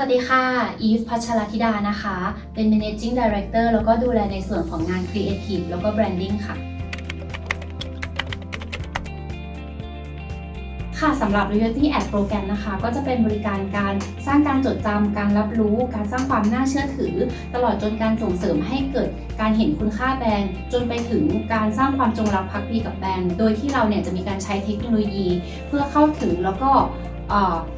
วัสดีค่ะ อีฟ พัชรธิดานะคะ เป็น managing director แล้วก็ดูแลในส่วนของงาน creative แล้วก็ branding ค่ะ ค่ะสำหรับ Loyalty Ad Program นะคะ ก็จะเป็นบริการการสร้างการจดจำ การรับรู้ การสร้างความน่าเชื่อถือ ตลอดจนการส่งเสริมให้เกิดการเห็นคุณค่าแบรนด์ จนไปถึงการสร้างความจงรักภักดีกับแบรนด์ โดยที่เราเนี่ยจะมีการใช้เทคโนโลยี เพื่อเข้าถึงแล้วก็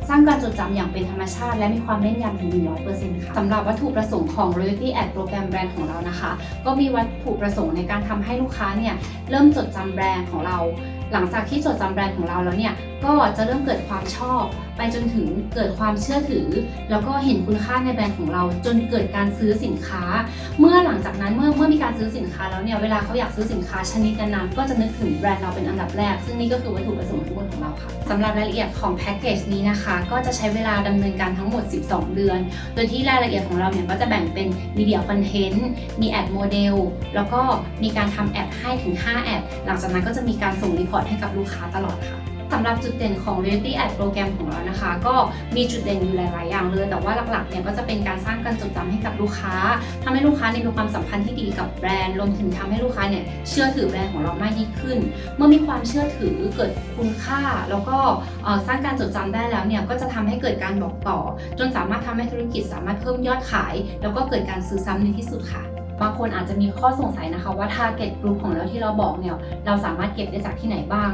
สร้างการจดจำอย่างเป็นธรรมชาติ และมีความแม่นยำถึง 100%ค่ะสำหรับวัตถุประสงค์ของ Loyalty Ad Program แบรนด์ของเรานะคะ ก็มีวัตถุประสงค์ในการทำให้ลูกค้าเนี่ยเริ่มจดจำแบรนด์ของเรา หลังจากที่จดจำแบรนด์ของเราแล้วเนี่ยก็จะเริ่มเกิดความชอบ ไปจนถึงเกิดความเชื่อถือ แล้วก็เห็นคุณค่าในแบรนด์ของเรา จนเกิดการซื้อสินค้า เมื่อหลังจากนั้นเมื่อเมื่อมีการซื้อสินค้าแล้วเนี่ยเวลาเขาอยากซื้อสินค้าชนิดนั้นๆก็จะนึกถึงแบรนด์เราเป็นอันดับแรก ซึ่งนี่ก็คือวัตถุประสงค์ทั้งหมดของเราค่ะสำหรับรายละเอียดของแพ็กเกจนี้นะคะ ก็จะใช้เวลาดำเนินการทั้งหมด 12 เดือน โดยที่รายละเอียดของเราเนี่ยก็จะแบ่งเป็นมีเดียคอนเทนต์มีแอดโมเดลแล้วก็มีการทำแอดให้ถึง 5 แอด หลังจากนั้นก็จะมีการส่งรีพอร์ตให้กับลูกค้าตลอดค่ะ สำหรับจุดเด่นของ Reality Ad โปรแกรมของเรานะคะ ก็มีจุดเด่นอยู่หลาย ๆ อย่างเลย แต่ว่าหลัก ๆ เนี่ยก็จะเป็นการสร้างการจดจำให้กับลูกค้าทำให้ลูกค้าเนี่ยมีความสัมพันธ์ที่ดีกับแบรนด์ รวมถึงทำให้ลูกค้าเนี่ยเชื่อถือแบรนด์ของเรามากยิ่งขึ้น เมื่อมีความเชื่อถือเกิดคุณค่า แล้วก็สร้างการจดจำได้แล้วเนี่ยก็จะทำให้เกิดการบอกต่อ จนสามารถทำให้ธุรกิจสามารถเพิ่มยอดขาย แล้วก็เกิดการซื้อซ้ำในที่สุดค่ะ บางคนอาจจะมีข้อสงสัยนะคะว่า target group ของเราที่เราบอกเนี่ยเราสามารถเก็บได้จากที่ไหนบ้าง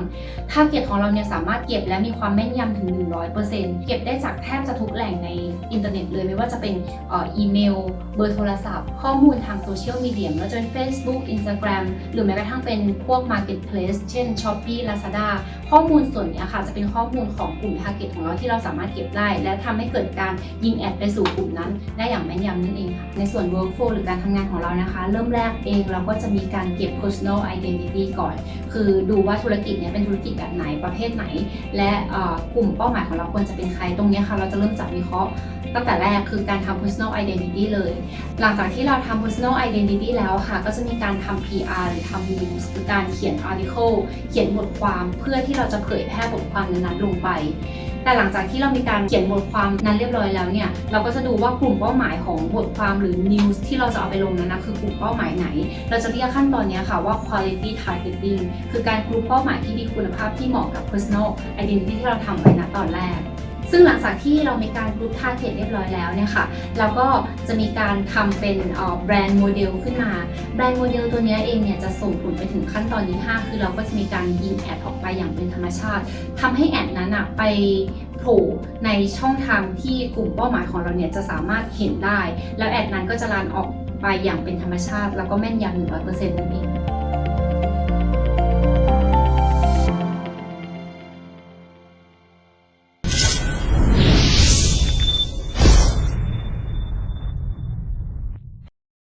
target ของเราเนี่ยสามารถเก็บและมีความแม่นยำถึง 100%เก็บได้จากแทบจะทุกแหล่งในอินเทอร์เน็ตเลยไม่ว่าจะเป็นอีเมล เบอร์โทรศัพท์ ข้อมูลทางโซเชียลมีเดียไม่ว่าจะเป็น Facebook Instagram หรือแม้กระทั่งเป็นพวก Marketplace เช่น Shopee Lazada ข้อมูลส่วนนี้ค่ะจะเป็นข้อมูลของกลุ่ม target ของเราที่เราสามารถเก็บได้ และทำให้เกิดการยิงแอดไปสู่กลุ่มนั้น ได้อย่างแม่นยำนั่นเองค่ะในส่วน workflow หรือการทำงานของเรานะคะ เริ่มแรกเองเราก็จะมีการเก็บ personal identity ก่อน คือดูว่าธุรกิจเนี้ยเป็นธุรกิจแบบไหนประเภทไหน และกลุ่มเป้าหมายของเราควรจะเป็นใครตรงนี้ค่ะ เราจะเริ่มจากวิเคราะห์ตั้งแต่แรกคือการทำ personal identity เลย หลังจากที่เราทำ personal identity แล้วค่ะ ก็จะมีการทำ PR หรือทำ news คือการเขียน article เขียนบทความเพื่อที่เราจะเผยแพร่บทความนั้นๆลงไป แต่หลังจากที่เรามีการเขียนบทความนั้นเรียบร้อยแล้วเนี่ย เราก็จะดูว่ากลุ่มเป้าหมายของบทความหรือ news ที่เราจะเอาไปลงนั้นนะคือกลุ่มเป้าหมายไหน เราจะเรียกขั้นตอนนี้ค่ะว่า quality targeting คือการกลุ่มเป้าหมายที่มีคุณภาพที่เหมาะกับ personal identity ที่เราทำไว้ณตอนแรก ซึ่งหลังจากที่เรามีการกรุ๊ปทาร์เก็ตเรียบร้อยแล้วเนี่ยค่ะเราก็จะมีการทำเป็นแบรนด์โมเดลขึ้นมา แบรนด์โมเดลตัวนี้เองเนี่ยจะส่งผลไปถึงขั้นตอนที่ 5 คือเราก็จะมีการยิงแอดออกไปอย่างเป็นธรรมชาติทำให้แอดนั้นอะไปโผล่ในช่องทางที่กลุ่มเป้าหมายของเราเนี่ยจะสามารถเห็นได้ แล้วแอดนั้นก็จะรันออกไปอย่างเป็นธรรมชาติ แล้วก็แม่นยำ100%นั่นเอง